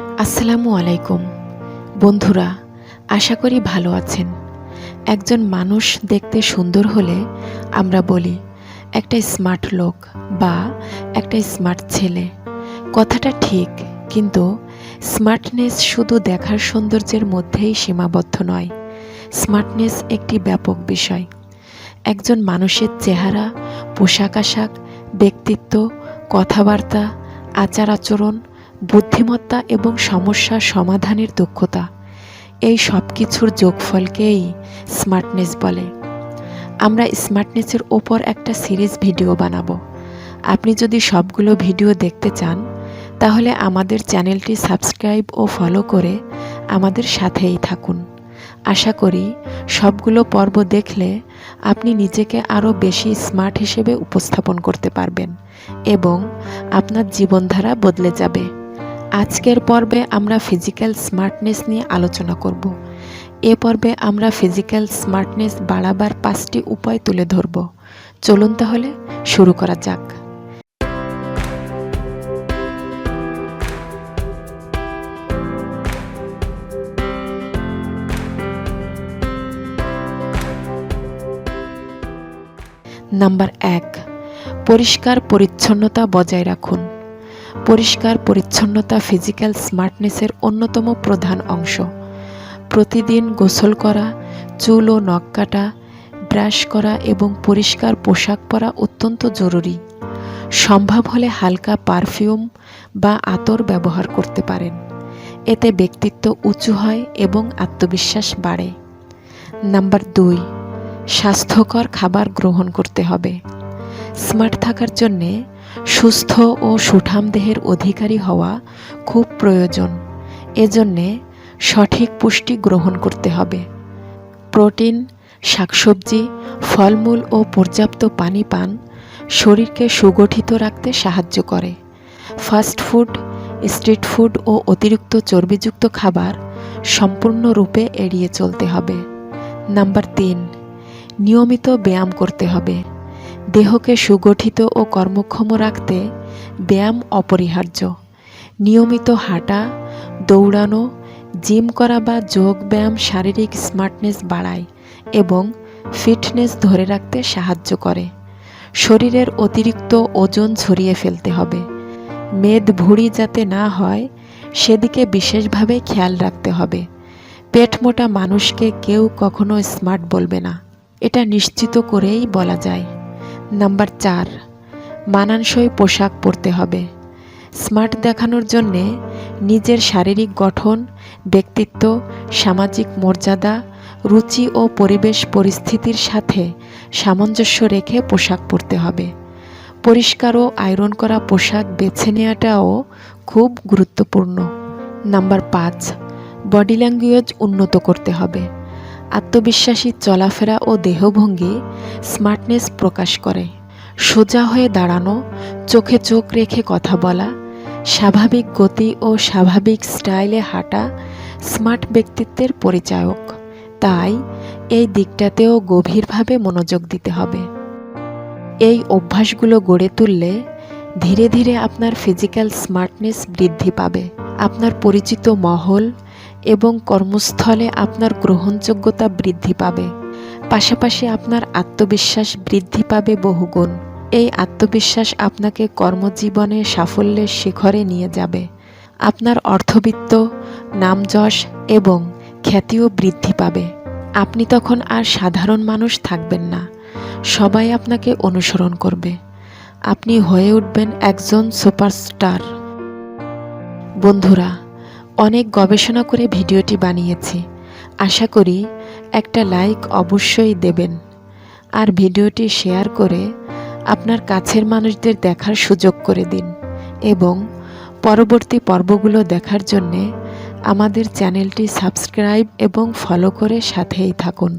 আসসালামু আলাইকুম। বন্ধুরা, আশা করি ভালো আছেন। একজন মানুষ দেখতে সুন্দর হলে আমরা বলি, একটা স্মার্ট লোক বা একটা স্মার্ট ছেলে। কথাটা ঠিক, কিন্তু স্মার্টনেস শুধু দেখার সৌন্দর্যের মধ্যেই সীমাবদ্ধ নয়। স্মার্টনেস একটি ব্যাপক বিষয়। একজন মানুষের চেহারা, পোশাক আশাক, ব্যক্তিত্ব, কথাবার্তা আচার আচরণ বুদ্ধিমত্তা এবং সমস্যা সমাধানের দক্ষতা। এই সব কিছুর যোগফলকেই স্মার্টনেস বলে। আমরা স্মার্টনেসের ওপর একটা সিরিজ ভিডিও বানাবো। আপনি যদি সবগুলো ভিডিও দেখতে চান, তাহলে আমাদের চ্যানেলটি সাবস্ক্রাইব ও ফলো করে আমাদের সাথেই থাকুন। আশা করি সবগুলো পর্ব দেখলে আপনি নিজেকে আরও বেশি স্মার্ট হিসেবে উপস্থাপন করতে পারবেন এবং আপনার জীবনধারা বদলে যাবে। আজকের পর্বে আমরা ফিজিক্যাল স্মার্টনেস নিয়ে আলোচনা করব। এ পর্বে আমরা ফিজিক্যাল স্মার্টনেস বাড়াবার পাঁচটি উপায় তুলে ধরব। চলুন তাহলে শুরু করা যাক। নাম্বার এক, পরিষ্কার পরিচ্ছন্নতা বজায় রাখুন। পরিষ্কার পরিচ্ছন্নতা ফিজিক্যাল স্মার্টনেসের অন্যতম প্রধান অংশ। প্রতিদিন গোসল করা, চুল ও নখ কাটা, ব্রাশ করা এবং পরিষ্কার পোশাক পরা অত্যন্ত জরুরি। সম্ভব হলে হালকা পারফিউম বা আতর ব্যবহার করতে পারেন। এতে ব্যক্তিত্ব উঁচু হয় এবং আত্মবিশ্বাস বাড়ে। নাম্বার দুই, স্বাস্থ্যকর খাবার গ্রহণ করতে হবে। স্মার্ট থাকার জন্যে সুস্থ ও সুঠাম দেহের অধিকারী হওয়া খুব প্রয়োজন। এজন্যে সঠিক পুষ্টি গ্রহণ করতে হবে। প্রোটিন, শাকসবজি, ফলমূল ও পর্যাপ্ত পানি পান শরীরকে সুগঠিত রাখতে সাহায্য করে। ফাস্ট ফুড, স্ট্রিট ফুড ও অতিরিক্ত চর্বিযুক্ত খাবার সম্পূর্ণরূপে এড়িয়ে চলতে হবে। নাম্বার তিন, নিয়মিত ব্যায়াম করতে হবে। দেহকে সুগঠিত ও কর্মক্ষম রাখতে ব্যায়াম অপরিহার্য। নিয়মিত হাঁটা, দৌড়ানো, জিম করা বা যোগ ব্যায়াম শারীরিক স্মার্টনেস বাড়ায় এবং ফিটনেস ধরে রাখতে সাহায্য করে। শরীরের অতিরিক্ত ওজন ছড়িয়ে ফেলতে হবে। মেদ ভুঁড়ি যাতে না হয়, সেদিকে বিশেষভাবে খেয়াল রাখতে হবে। পেট মোটা মানুষকে কেউ কখনো স্মার্ট বলবে না। এটা নিশ্চিত করেই বলা যায়। নাম্বার চার, মানানসই পোশাক পরতে হবে। স্মার্ট দেখানোর জন্যে নিজের শারীরিক গঠন, ব্যক্তিত্ব, সামাজিক মর্যাদা, রুচি ও পরিবেশ পরিস্থিতির সাথে সামঞ্জস্য রেখে পোশাক পরতে হবে। পরিষ্কার ও আয়রন করা পোশাক বেছে নেওয়াটাও খুব গুরুত্বপূর্ণ। নাম্বার পাঁচ, বডি ল্যাঙ্গুয়েজ উন্নত করতে হবে। আত্মবিশ্বাসী চলাফেরা ও দেহভঙ্গি স্মার্টনেস প্রকাশ করে। সোজা হয়ে দাঁড়ানো, চোখে চোখ রেখে কথা বলা, স্বাভাবিক গতি ও স্বাভাবিক স্টাইলে হাঁটা স্মার্ট ব্যক্তিত্বের পরিচায়ক। তাই এই দিকটাতেও গভীরভাবে মনোযোগ দিতে হবে। এই অভ্যাসগুলো গড়ে তুললে ধীরে ধীরে আপনার ফিজিক্যাল স্মার্টনেস বৃদ্ধি পাবে। আপনার পরিচিত মহল এবং কর্মস্থলে আপনার গ্রহণযোগ্যতা বৃদ্ধি পাবে। পাশাপাশি আপনার আত্মবিশ্বাস বৃদ্ধি পাবে বহুগুণ। এই আত্মবিশ্বাস আপনাকে কর্মজীবনে সাফল্যের শিখরে নিয়ে যাবে। আপনার অর্থবিত্ত, নামযশ এবং খ্যাতিও বৃদ্ধি পাবে। আপনি তখন আর সাধারণ মানুষ থাকবেন না। সবাই আপনাকে অনুসরণ করবে। আপনি হয়ে উঠবেন একজন সুপারস্টার। বন্ধুরা অনেক গবেষণা করে ভিডিওটি বানিয়েছি। আশা করি একটা লাইক অবশ্যই দেবেন। আর ভিডিওটি শেয়ার করে আপনার কাছের মানুষদের দেখার সুযোগ করে দিন। এবং পরবর্তী পর্বগুলো দেখার জন্যে আমাদের চ্যানেলটি সাবস্ক্রাইব এবং ফলো করে সাথেই থাকুন।